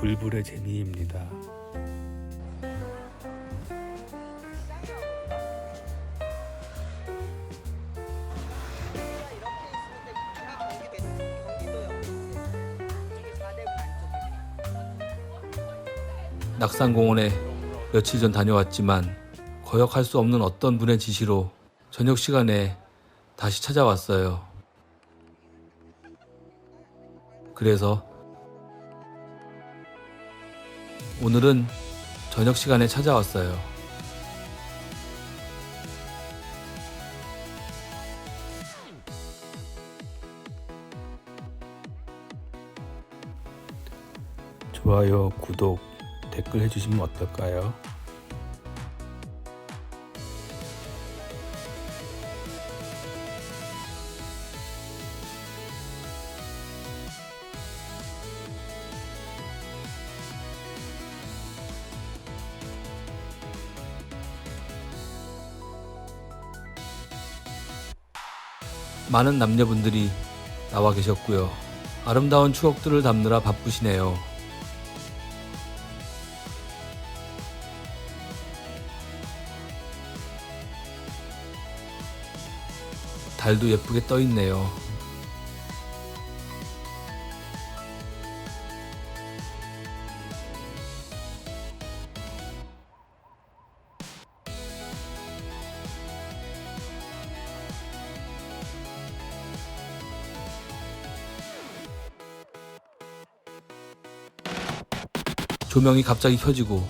불불의 재미입니다. 낙산공원에 며칠 전 다녀왔지만 거역할 수 없는 어떤 분의 지시로 저녁 시간에 다시 찾아왔어요. 그래서 오늘은 저녁 시간에 찾아왔어요. 좋아요, 구독, 댓글 해주시면 어떨까요? 많은 남녀분들이 나와 계셨고요. 아름다운 추억들을 담느라 바쁘시네요. 달도 예쁘게 떠 있네요. 조명이 갑자기 켜지고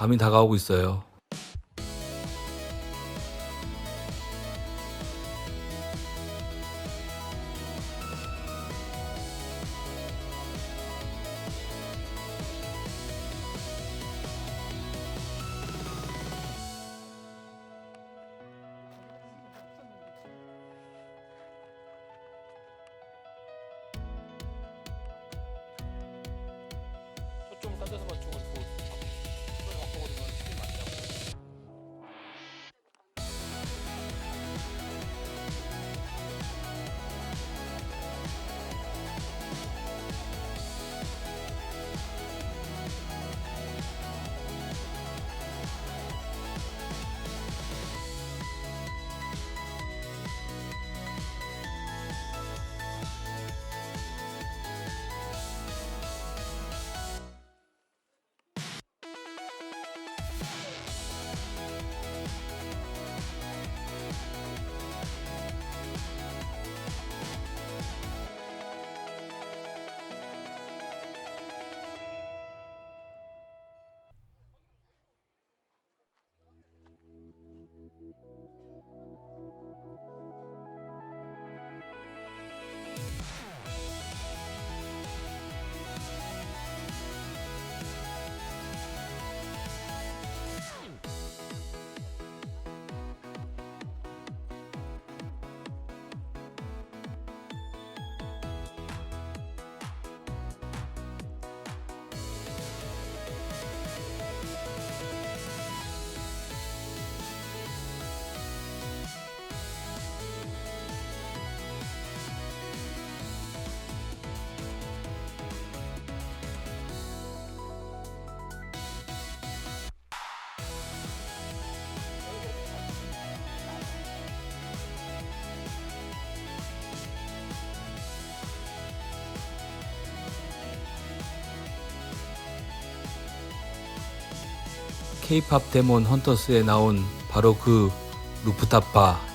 밤이 다가오고 있어요. K-팝 데몬 헌터스에 나온 바로 그 루프탑 바.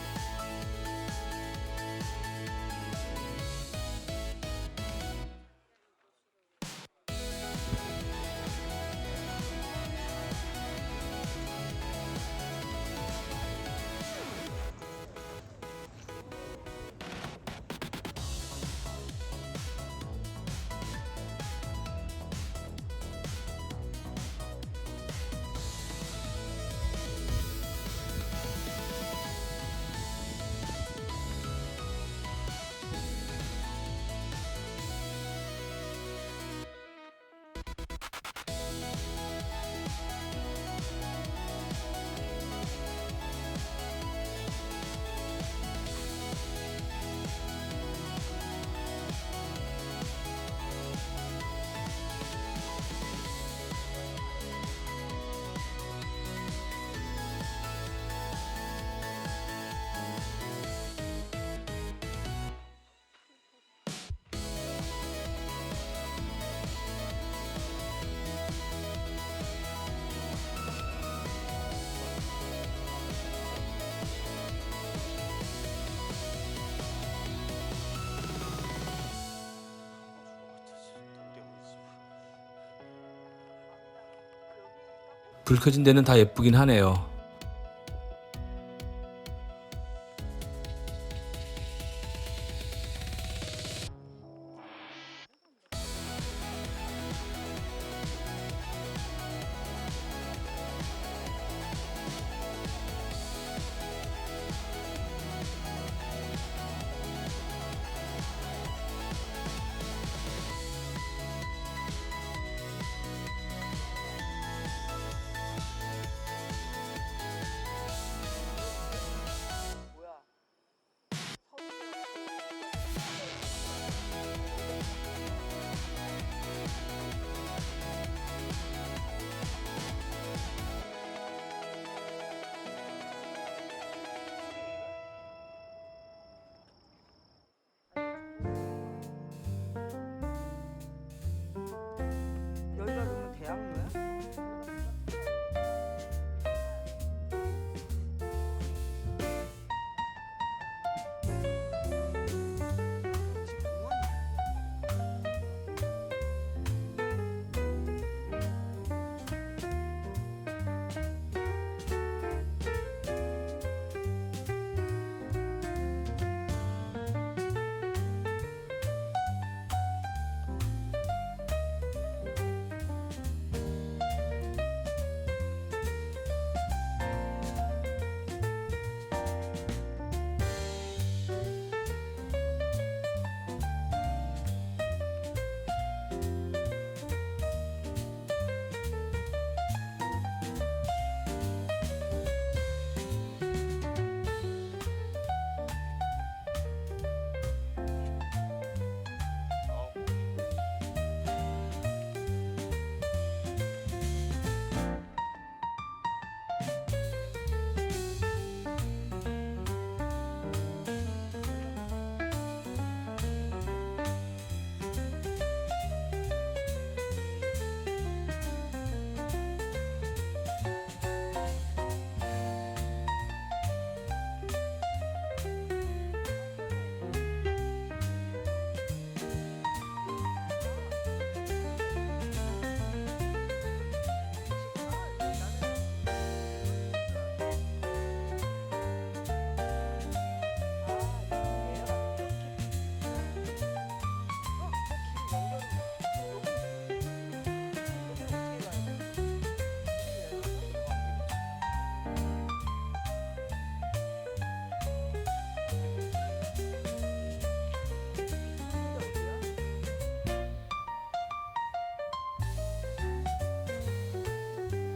불 켜진 데는 다 예쁘긴 하네요.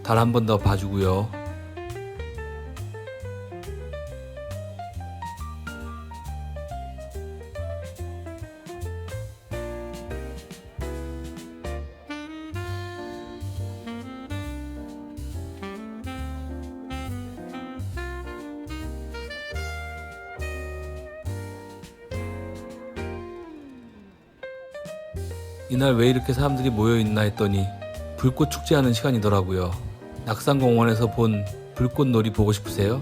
달한번 더 봐주고요. 이날 왜 이렇게 사람들이 모여 있나 했더니 불꽃 축제하는 시간이더라고요. 낙산공원에서 본 불꽃놀이 보고 싶으세요?